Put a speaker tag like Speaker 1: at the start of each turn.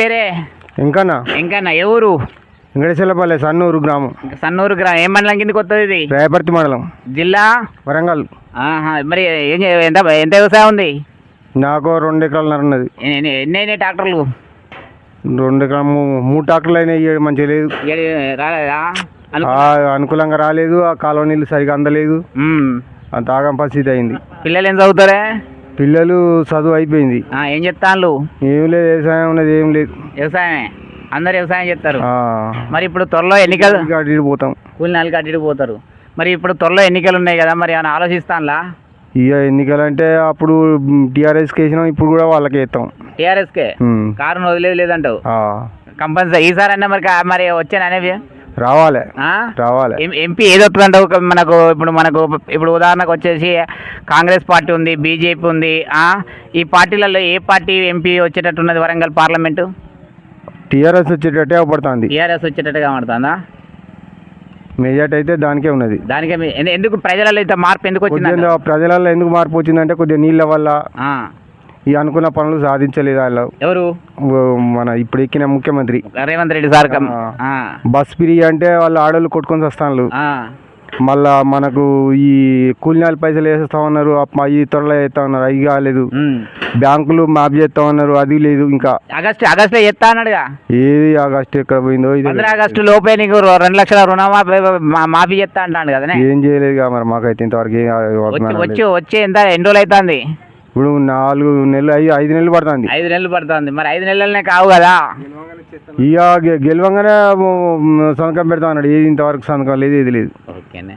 Speaker 1: పేరే?
Speaker 2: ఇంకనా
Speaker 1: ఇంకన్నా ఏ ఊరు?
Speaker 2: వెంకటేశ్వరపల్లె సన్నూరు గ్రామం.
Speaker 1: సన్నూరు గ్రా ఏ మండలం కిందకి వస్తుంది ఇది?
Speaker 2: రేపర్తి మండలం.
Speaker 1: జిల్లా?
Speaker 2: వరంగల్.
Speaker 1: ఆహా, మరి ఏం చే- ఎంత ఎంత వ్యవసాయం ఉంది?
Speaker 2: నాకు రెండు ఎకరాలన్నర ఉన్నది.
Speaker 1: ఎన్ని- ఎన్ని ఎన్ని అయినాయి ట్రాక్టర్లు?
Speaker 2: రెండు ఎకరాలు మూ- మూడు ట్రాక్టర్లు అయినాయి ఇయ్య మంచిగా లేదు.
Speaker 1: ఏడు రాలేదా? అను
Speaker 2: ఆ, అనుకూలంగా రాలేదు ఆ కాలువ నీళ్ళు సరిగా అందలేదు.
Speaker 1: ఉమ్.
Speaker 2: అంత ఆగం పరిస్థితి అయింది.
Speaker 1: పిల్లలు ఏం చదువుతారే?
Speaker 2: పిల్లలు చదువు అయిపోయింది.
Speaker 1: ఆ, ఏం చెప్తాను
Speaker 2: ఏం లేదు వ్యవసాయం ఉన్నది ఏం లేదు.
Speaker 1: వ్యవసాయమే? అందరు వ్యవసాయం చేస్తారు.
Speaker 2: ఆ,
Speaker 1: మరి ఇప్పుడు త్వరలో ఎన్నికలు
Speaker 2: ఇంకా అటు ఇటు పోతాం.
Speaker 1: కూలి నాలుగు అడ్డు పోతారు. మరి ఇప్పుడు త్వరలో ఎన్నికలు ఉన్నాయి కదా మరి ఏమైనా ఆలోచిస్తానులా?
Speaker 2: ఇక ఎన్నికలు అంటే అప్పుడు టీఆర్ఎస్కి వేసినాం ఇప్పుడు కూడా వాళ్ళకి వేస్తాం.
Speaker 1: టీఆర్ఎస్కే?
Speaker 2: ఉమ్.
Speaker 1: కారును వదిలేదు లేదంటావు?
Speaker 2: ఆ,
Speaker 1: కంపల్సరీ. ఈసారి అన్నా మరి కా- మరి వచ్చాను అనేవి
Speaker 2: రావాలి? రావాలి.
Speaker 1: ఎంపీ ఏది మనకు ఇప్పుడు మనకు ఇప్పుడు ఉదాహరణకు వచ్చేసి కాంగ్రెస్ పార్టీ ఉంది బీజేపీ ఉంది ఆ? ఈ పార్టీలలో ఏ పార్టీ ఎంపీ వచ్చేటట్టున్నది వరంగల్ పార్లమెంటు?
Speaker 2: టీఆర్ఎస్ వచ్చేటట్టే అవపడుతుంది.
Speaker 1: టీఆర్ఎస్ వచ్చేటట్టుగా మాడుతుందా
Speaker 2: మెజార్టీ అయితే దానికే ఉన్నది.
Speaker 1: దానికే ఎందుకు ప్రజలలో ఇంత మార్పు ఎందుకు వచ్చింది
Speaker 2: ప్రజలలో ఎందుకు మార్పు వచ్చిందంటే కొద్దిగా నీళ్ళ వల్ల ఈ అనుకున్న పనులు సాధించలేదు వాళ్ళు
Speaker 1: ఎవరు?
Speaker 2: మన ఇప్పుడు ఎక్కిన ముఖ్యమంత్రి.
Speaker 1: Revanth Reddy sir
Speaker 2: bus free అంటే వాళ్ళు ఆడోళ్ళు కొట్టుకొని వస్తాను. మళ్ళా మనకు ఈ కూలినాలు పైసలు వేస్తా ఉన్నారు అప్ప- ఈ త్వరలో వేస్తా ఉన్నారు అవి కాలేదు. బ్యాంకులు మాఫ్ చేస్తా ఉన్నారు అది లేదు ఇంకా.
Speaker 1: ఆగస్టు ఆగస్టులో ఎత్తా అన్నాడుగా.
Speaker 2: ఏది ఆగస్ట్ ఎక్కడ పోయిందో ఇది
Speaker 1: ఆగస్టు లోపే నీకు రెండు లక్షల రుణమాఫీ మాఫీ చేస్తా అంటాను కదనే
Speaker 2: ఏం చేయలేదు కదా మరి మాకైతే ఇంతవరకు
Speaker 1: వచ్చి. వచ్చి ఎంత ఎన్ని రోజులు అవుతుంది
Speaker 2: ఇప్పుడు నాలుగు నెలలు ఐదు ఐదు నెలలు పడుతుంది.
Speaker 1: ఐదు నెలలు పడుతుంది. మరి ఐదు నెలలనే కావు కదా.
Speaker 2: ఇక గెలవంగానే సంతకం పెడతా అన్నాడు. ఏది ఇంతవరకు సంతకం లేదు ఏది లేదు.
Speaker 1: ఓకేనే.